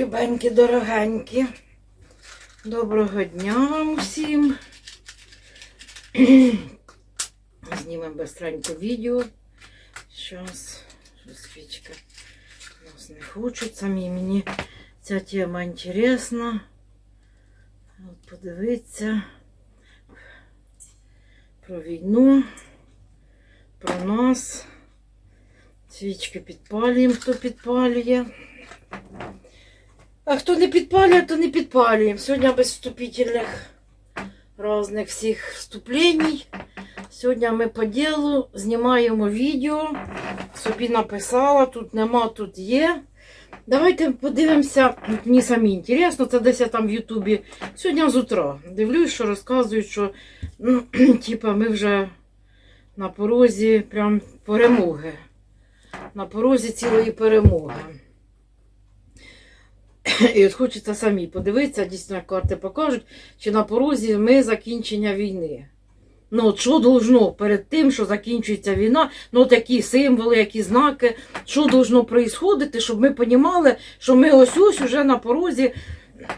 Любенькі, дорогенькі. Доброго дня вам усім. Знімемо быстренько відео. Щас, свічка нас не хочуть. Самі мені ця тема інтересна. От подивитися про війну, про нас. Свічки підпалюємо, хто підпалює. А хто не підпалює, то не підпалюємо. Сьогодні без вступительних різних всіх вступлень. Сьогодні ми по ділу знімаємо відео. Собі написала, тут нема, тут є. Давайте подивимося, мені самі інтересно, це десь я там в Ютубі. Сьогодні з утра. Дивлюсь, що розказують, що ну, типа, ми вже на порозі прям перемоги. На порозі цілої перемоги. І от хочеться самі подивитися, дійсно, як карти покажуть, чи на порозі ми закінчення війни. Ну, от що должно перед тим, що закінчується війна, ну от які символи, які знаки, що должно происходити, щоб ми розуміли, що ми ось ось уже на порозі,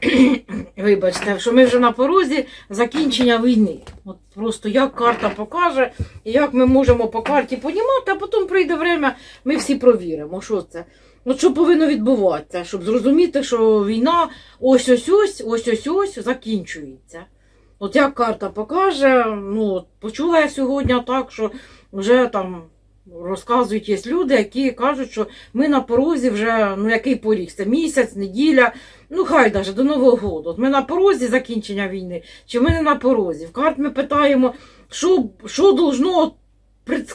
вибачте, що ми вже на порозі закінчення війни. От просто як карта покаже, і як ми можемо по карті понімати, а потім прийде время, ми всі провіримо, що це. От що повинно відбуватися, щоб зрозуміти, що війна ось ось ось ось ось ось закінчується. От як карта покаже, ну от почула я сьогодні так, що вже там розказують є люди, які кажуть, що ми на порозі вже ну який поріг, це місяць, неділя, ну хай навіть до Нового року. От ми на порозі закінчення війни, чи ми не на порозі. В карт ми питаємо, що, що должно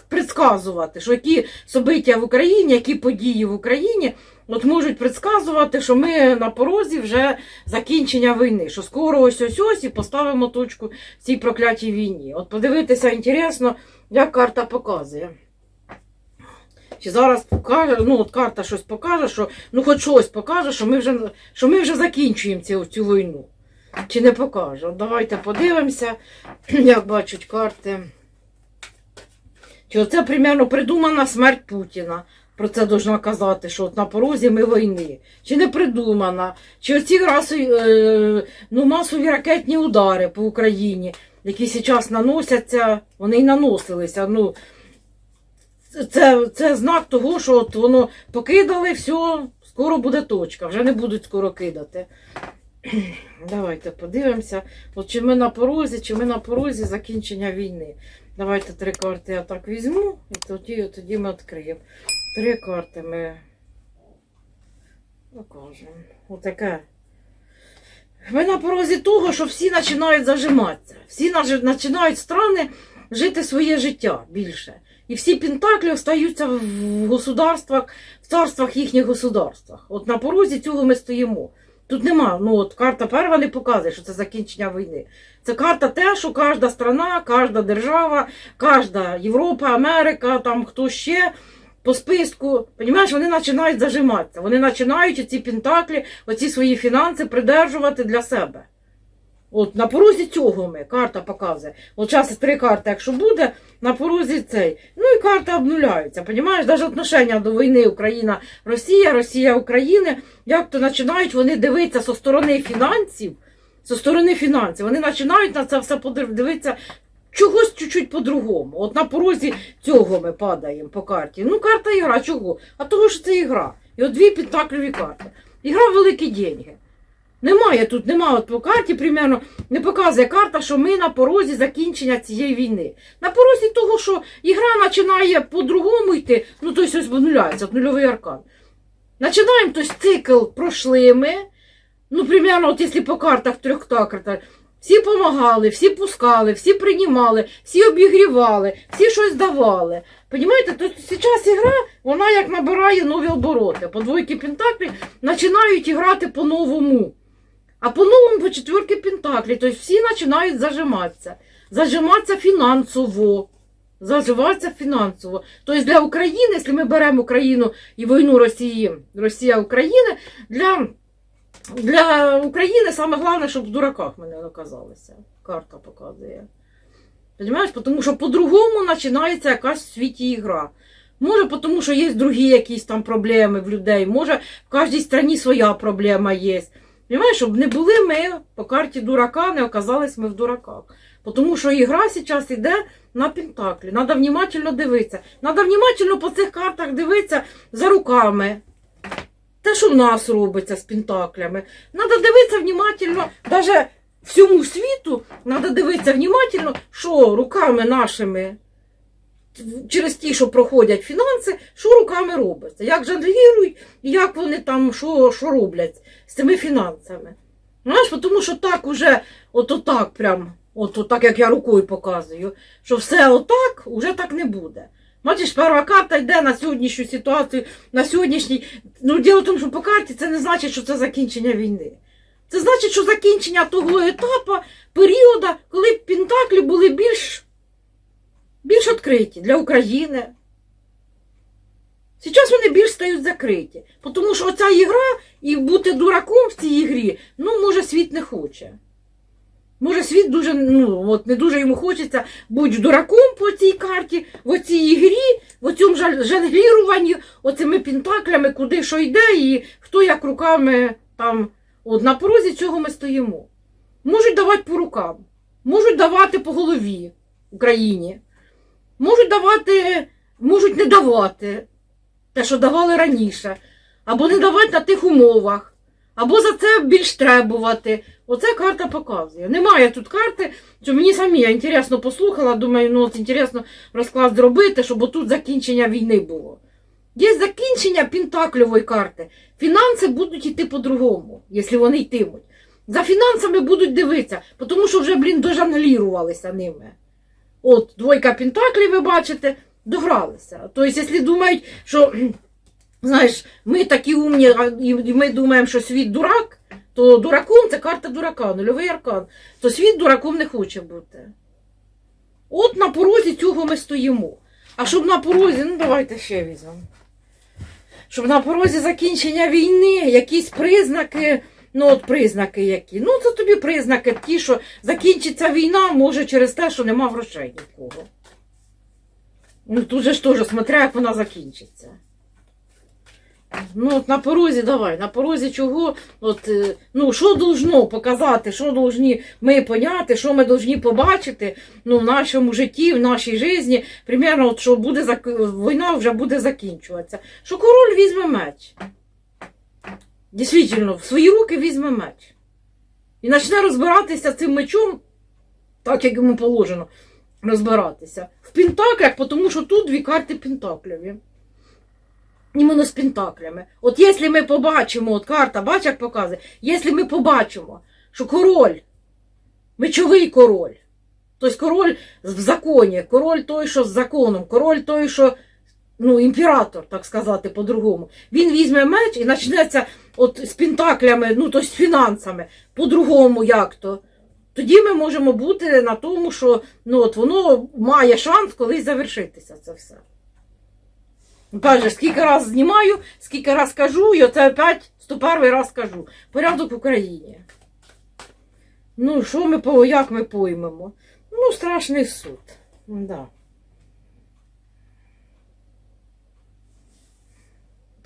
предсказувати, що які собиття в Україні, які події в Україні от можуть предсказувати, що ми на порозі вже закінчення війни, що скоро ось ось ось і поставимо точку в цій проклятій війні. От подивитися інтересно, як карта показує. Чи зараз покаже, ну от карта щось покаже, що ну хоч щось покаже, що ми вже, що ми вже закінчуємо цю, цю війну. Чи не покаже? Давайте подивимося, як бачать карти. Чи оце примерно придумана смерть Путіна? Про це должна казати, що от на порозі ми війни. Чи не придумана? Чи оці расові, е, ну, масові ракетні удари по Україні, які зараз наносяться, вони й наносилися. Ну, це, це знак того, що от воно покидали, все, скоро буде точка, вже не будуть скоро кидати. Давайте подивимося, от чи ми на порозі, чи ми на порозі закінчення війни. Давайте три карти я так візьму, і тоді, тоді ми відкриємо. Три карти ми покажемо. Отаке. Ми на порозі того, що всі починають зажиматися. Всі починають страни жити своє життя більше. І всі пентаклі остаються в государствах, в царствах їхніх государствах. От на порозі цього ми стоїмо. Тут нема, ну от карта перва не показує, що це закінчення війни. Це карта те, що кожна страна, кожна держава, кожна Європа, Америка, там хто ще по списку, понімаєш, вони починають зажиматися. Вони починають ці пентаклі, оці свої фінанси придержувати для себе. От на порозі цього ми карта показує. От зараз три карти, якщо буде, на порозі цей. Ну і карти обнуляються. Понімаєш, навіть отношення до війни Україна, Росія, України, як то починають вони дивитися зі сторони фінансів, зі сторони фінансів, вони починають на це все дивитися чогось чуть-чуть по-другому. От на порозі цього ми падаємо по карті. Ну, карта ігра, чого? А того, що це ігра. І от дві пентаклеві карти. Ігра великі деньги. Немає тут, немає от по карті, примерно, не показує карта, що ми на порозі закінчення цієї війни. На порозі того, що ігра починає по-другому йти, ну то ось обнуляється, от нульовий аркан. Починаємо тобто, цикл пройшли ми. Ну, примерно, от якщо по картах трьох карта, всі допомагали, всі пускали, всі приймали, всі обігрівали, всі щось давали. Понімаєте, то зараз ігра, вона як набирає нові обороти. По двойки пентаклі починають грати по-новому. А по-новому по четверки пентаклі. Тобто всі починають зажиматися. Зажиматися фінансово. Заживатися фінансово. Тобто для України, якщо ми беремо Україну і війну Росії, Росія України, для, для України саме головне, щоб в дураках ми не оказалися. Карта показує. Понимаєш? Тому що по-другому починається якась в світі ігра. Може, тому що є другі якісь там проблеми в людей. Може, в кожній країні своя проблема є. Понимаєш, щоб не були ми по карті дурака, не оказались ми в дураках. Тому що ігра зараз йде на пентаклі. Треба внимательно дивитися. Треба внимательно по цих картах дивитися за руками. Те, що в нас робиться з пентаклями. Треба дивитися внимательно, навіть всьому світу треба дивитися внимательно, що руками нашими через ті, що проходять фінанси, що руками робиться, як жонглірують, і як вони там що, що роблять з цими фінансами. Знаєш, тому що так уже, от отак прям, от отак, як я рукою показую, що все отак, уже так не буде. Бачиш, перша карта йде на сьогоднішню ситуацію, на сьогоднішній. Ну, діло в тому, що по карті це не значить, що це закінчення війни. Це значить, що закінчення того етапу, періоду, коли пентаклі були більш більш відкриті для України. Зараз вони більш стають закриті. Тому що оця ігра і бути дураком в цій ігрі, ну, може, світ не хоче. Може, світ дуже, ну, от не дуже йому хочеться бути дураком по цій карті, в цій ігрі, в цьому жал- оцими пентаклями, куди що йде, і хто як руками там. От на порозі цього ми стоїмо. Можуть давати по рукам, можуть давати по голові Україні. Можуть давати, можуть не давати те, що давали раніше, або не давати на тих умовах, або за це більш требувати. Оце карта показує. Немає тут карти, що мені самі я інтересно послухала, думаю, ну інтересно розклад зробити, щоб отут закінчення війни було. Є закінчення пентакльової карти. Фінанси будуть йти по-другому, якщо вони йтимуть. За фінансами будуть дивитися, тому що вже, блін, дожанглірувалися ними. От, двойка пентаклів, ви бачите, догралися. Тобто, якщо думають, що знаєш, ми такі умні, і ми думаємо, що світ дурак, то дураком це карта дурака, нульовий аркан. То світ дураком не хоче бути. От на порозі цього ми стоїмо. А щоб на порозі, ну давайте ще візьмемо. Щоб на порозі закінчення війни якісь признаки. Ну, от признаки які. Ну, це тобі признаки ті, що закінчиться війна, може через те, що нема грошей нікого. Ну, тут же ж теж, смотря, як вона закінчиться. Ну, от на порозі давай, на порозі чого, от, е, ну, що должно показати, що должні ми поняти, що ми должні побачити ну, в нашому житті, в нашій житті, примерно, от, що буде, війна вже буде закінчуватися. Що король візьме меч. Дійсно, в свої руки візьме меч. І почне розбиратися цим мечом, так як йому положено розбиратися. В пентаклях, тому що тут дві карти пентаклеві. Іменно з пентаклями. От якщо ми побачимо, от карта, бач, як показує, якщо ми побачимо, що король, мечовий король, тобто король в законі, король той, що з законом, король той, що ну, імператор, так сказати, по-другому, він візьме меч і почнеться от з пентаклями, ну, тобто з фінансами, по-другому як то. Тоді ми можемо бути на тому, що ну, от воно має шанс колись завершитися це все. Каже, скільки раз знімаю, скільки раз кажу, і оце опять 101 раз кажу. Порядок в Україні. Ну, що ми як ми поймемо? Ну, страшний суд. Да.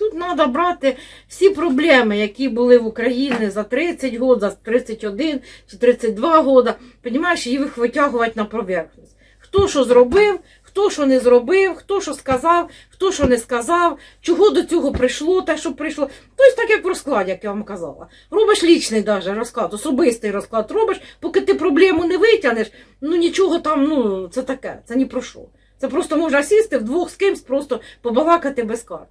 Тут треба брати всі проблеми, які були в Україні за 30 років, за 31 чи 32 роки, понімаєш, і їх витягувати на поверхність. Хто що зробив, хто що не зробив, хто що сказав, хто що не сказав, чого до цього прийшло, те, що прийшло. Тобто так як в розкладі, як я вам казала. Робиш лічний даже розклад, особистий розклад робиш, поки ти проблему не витягнеш, ну нічого там, ну це таке, це ні про що. Це просто можна сісти вдвох з кимсь, просто побалакати без карт.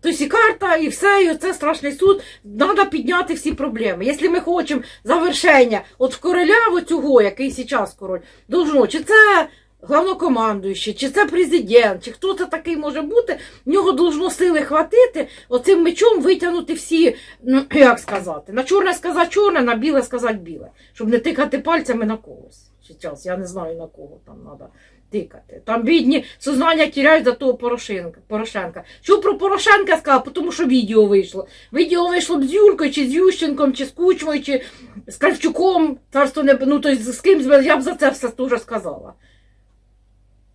Тобто і карта, і все, і оце страшний суд. Треба підняти всі проблеми. Якщо ми хочемо завершення, от короля оцього, який зараз король, должно, чи це главнокомандуючий, чи це президент, чи хто це такий може бути, в нього должно сили хватити оцим мечом витягнути всі, ну як сказати, на чорне сказати чорне, на біле сказати біле, щоб не тикати пальцями на когось. Зараз, я не знаю на кого там треба тикати. Там бідні сознання тіряють за того Порошенка. Порошенка. Що про Порошенка сказав? Тому що відео вийшло. Відео вийшло б з Юркою, чи з Ющенком, чи з Кучмою, чи з Кравчуком. Царство не ну то з кимсь я б за це все теж сказала.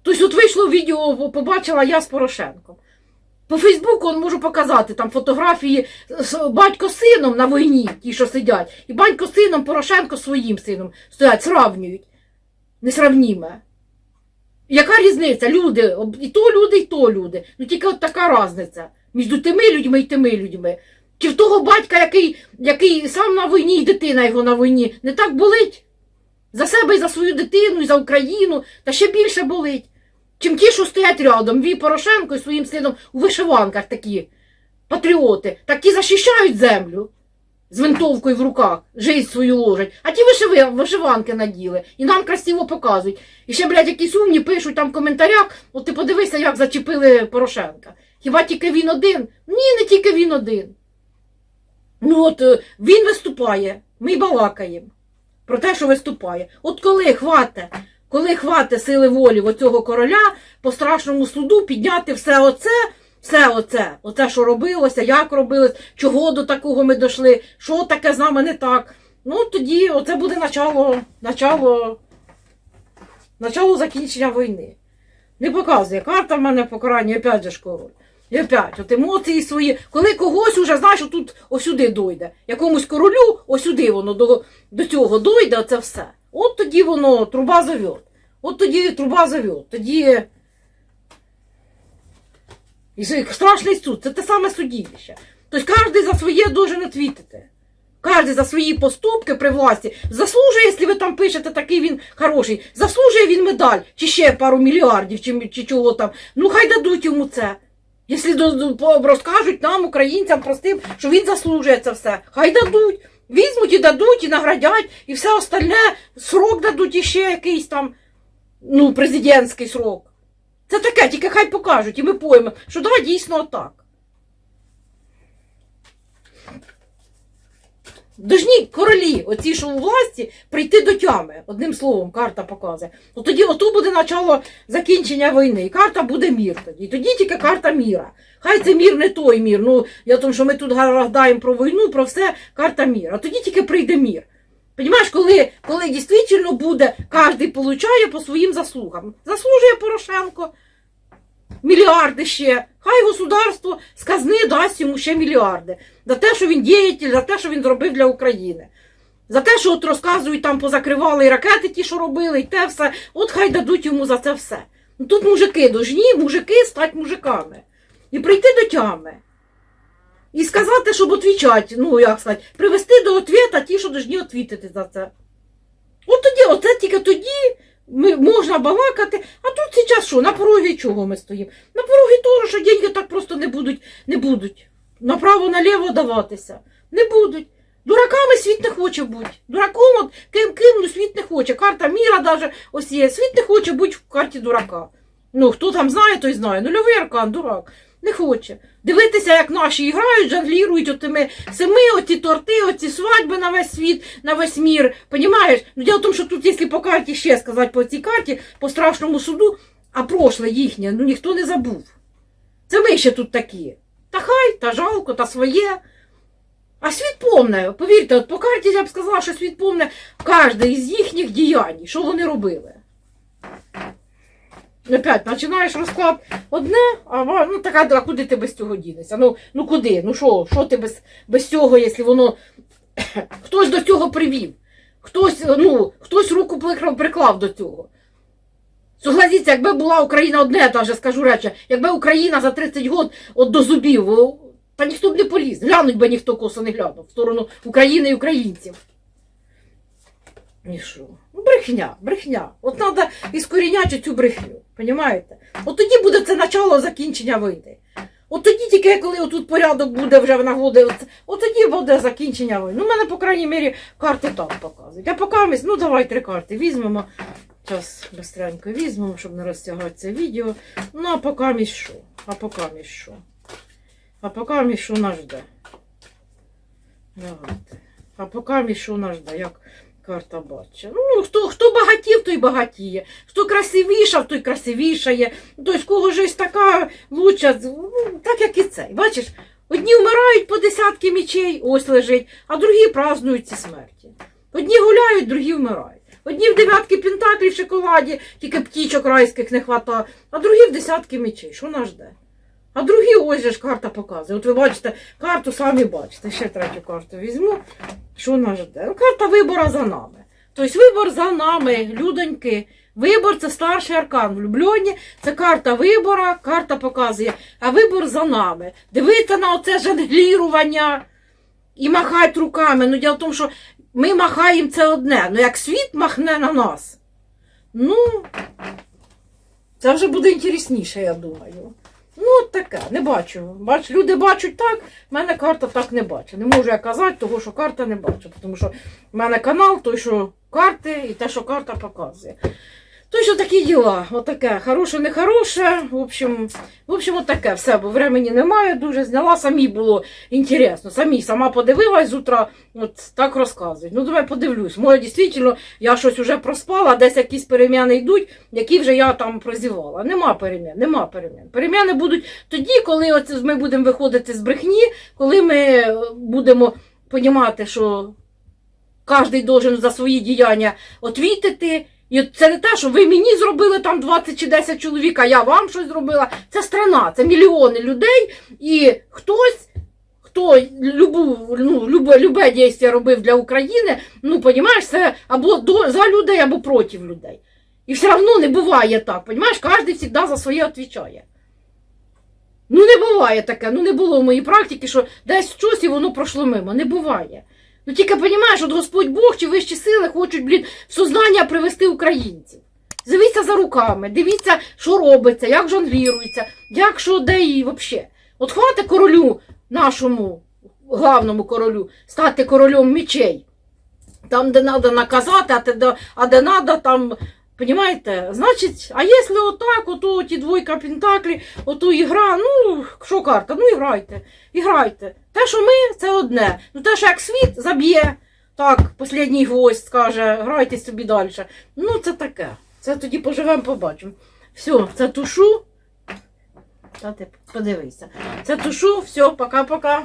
Тобто от вийшло відео, побачила я з Порошенком. По Фейсбуку он можу показати там фотографії з батько сином на війні, ті, що сидять, і батько сином Порошенко своїм сином стоять, сравнюють. Несравніме. Яка різниця? Люди, і то люди, і то люди. Ну тільки от така різниця між тими людьми і тими людьми. Чи в того батька, який, який сам на війні, і дитина його на війні, не так болить? За себе і за свою дитину, і за Україну, та ще більше болить. Чим ті, що стоять рядом, Вій Порошенко і своїм сином у вишиванках такі патріоти, такі захищають землю з винтовкою в руках, жизнь свою ложать, а ті вишиви, вишиванки наділи і нам красиво показують. І ще, блядь, якісь умні пишуть там в коментарях, от ти подивися, як зачепили Порошенка. Хіба тільки він один? Ні, не тільки він один. Ну от е, він виступає, ми балакаємо про те, що виступає. От коли хвате, коли хвате сили волі оцього короля по страшному суду підняти все оце, все оце, оце, що робилося, як робилось, чого до такого ми дійшли, що таке з нами не так. Ну тоді оце буде начало, начало, начало закінчення війни. Не показує. Карта в мене покарання, опять же король. І опять, от емоції свої. Коли когось уже, знаєш, тут осюди дойде. Якомусь королю, осюди воно до, до цього дойде, оце все. От тоді воно труба зовет. От тоді труба зовет. Тоді. І страшний суд, це те саме судилище. Тобто кожен за своє должен відповідати. Кожен за свої поступки при власті заслужує, якщо ви там пишете, такий він хороший, заслужує він медаль, чи ще пару мільярдів, чи, чи чого там. Ну хай дадуть йому це. Якщо розкажуть нам, українцям, простим, що він заслужує це все, хай дадуть. Візьмуть і дадуть, і наградять, і все остальне, срок дадуть іще якийсь там, ну, президентський срок. Це таке, тільки хай покажуть, і ми поймемо, що да, дійсно отак. Дожні королі, оці, що у власті, прийти до тями. Одним словом, карта показує. Ну тоді ото буде начало закінчення війни. І карта буде мір тоді. І тоді тільки карта міра. Хай це мір не той мір. Ну, я тому, що ми тут гадаємо про війну, про все, карта мір. А тоді тільки прийде мір. Понімаєш, коли, коли дійсно буде, кожен получає по своїм заслугам. Заслужує Порошенко мільярди ще. Хай государство з казни дасть йому ще мільярди. За те, що він діятель, за те, що він зробив для України. За те, що от розказують, там позакривали і ракети ті, що робили, і те все. От хай дадуть йому за це все. Ну, тут мужики дожні, мужики стать мужиками. І прийти до тями. І сказати, щоб отвічати, ну як сказати, привести до ответа ті, що дожні отвітити за це. От тоді, оце тільки тоді ми, можна балакати, а тут зараз що, на порогі чого ми стоїмо? На порогі того, що деньги так просто не будуть, не будуть. Направо-наліво даватися. Не будуть. Дураками світ не хоче бути. Дураком, от ким ким, ну світ не хоче. Карта міра даже ось є. Світ не хоче бути в карті дурака. Ну, хто там знає, той знає. Нульовий аркан, дурак. Не хоче. Дивитися, як наші грають, жонглірують отими семи, оці торти, оці свадьби на весь світ, на весь мір. Понімаєш? Ну, діло в тому, що тут, якщо по карті ще сказати по цій карті, по страшному суду, а прошле їхнє, ну ніхто не забув. Це ми ще тут такі. Та хай, та жалко, та своє. А світ помне, повірте, от по карті я б сказала, що світ помне кожне із їхніх діянь, що вони робили. Опять починаєш розклад одне, а ну така, а куди ти без цього дінешся? Ну, ну куди? Ну що, що ти без, без цього, якщо воно хтось до цього привів? Хтось, ну, хтось руку приклав, до цього. Согласіться, якби була Україна одне, вже скажу речі, якби Україна за 30 років от до зубів, та ніхто б не поліз. Глянуть би ніхто косо не глянув в сторону України і українців. Що? Ну, брехня, брехня. От треба іскоріняти цю брехню. Понімаєте? От тоді буде це начало закінчення війни. От тоді тільки коли отут порядок буде вже в нагоди, от, от тоді буде закінчення війни. Ну, в мене, по крайній мірі, карти так показують. А поки ну давай три карти візьмемо. Зараз быстренько візьмемо, щоб не розтягати це відео. Ну, а поки що? А поки що? А поки що нас жде? Давайте. А поки що нас жде? Як карта бачить? Ну, хто, хто багатів, той багатіє. Хто красивішав, той красивішає. Тобто, кого життя така лучша, ну, так як і цей. Бачиш, одні вмирають по десятки мічей, ось лежить, а другі празднують ці смерті. Одні гуляють, другі вмирають. Одні в дев'ятки пентаклів в шоколаді, тільки птічок райських не хватає, а другі в десятки мечей. Що нас жде? А другі ось же ж карта показує. От ви бачите, карту самі бачите. Ще третю карту візьму. Що нас жде? Карта вибора за нами. Тобто вибор за нами, людоньки. Вибор це старший аркан. Влюблені це карта вибора, карта показує, а вибор за нами. Дивіться на оце жонглірування і махати руками. Ну, діло в тому, що ми махаємо це одне. Ну як світ махне на нас. Ну, це вже буде інтересніше, я думаю. Ну, от таке, не бачу. Бач, люди бачать так, в мене карта так не бачить. Не можу я казати, того, що карта не бачить. Тому що в мене канал, той, що карти, і те, що карта показує. То що такі діла, отаке, хороше, не хороше. В общем, в общем, отаке все, бо времени немає, дуже зняла, самі було інтересно. Самі сама подивилась з утра, от так розказують. Ну, давай подивлюсь. Може, дійсно, я щось вже проспала, десь якісь переміни йдуть, які вже я там прозівала. Нема перемін, нема перемін. Переміни будуть тоді, коли оце ми будемо виходити з брехні, коли ми е, будемо розуміти, що кожен должен за свої діяння відвітити. І це не те, що ви мені зробили там 20 чи 10 чоловік, а я вам щось зробила. Це страна, це мільйони людей, і хтось, хто любу, ну, любе, любе дійство робив для України, ну, понімаєш, це або до, за людей, або проти людей. І все одно не буває так, понімаєш, кожен завжди за своє відповідає. Ну, не буває таке, ну не було в моїй практиці, що десь щось і воно пройшло мимо. Не буває. Ну тільки розумієш, от Господь Бог чи вищі сили хочуть, блін, в сознання привести українців. Дивіться за руками, дивіться, що робиться, як жонглірується, як що де і взагалі. От хвати королю нашому, главному королю, стати королем мечей. Там, де треба наказати, а де треба там. Понимаєте? Значить, а якщо отак, ото ті двойка пентаклі, ото ігра, ну, що карта, ну іграйте, іграйте. Те, що ми, це одне. Ну те, що як світ заб'є, так, останній гвоздь скаже, грайте собі далі. Ну, це таке. Це тоді поживемо, побачимо. Все, це тушу. Та ти подивися. Це тушу, все, пока-пока.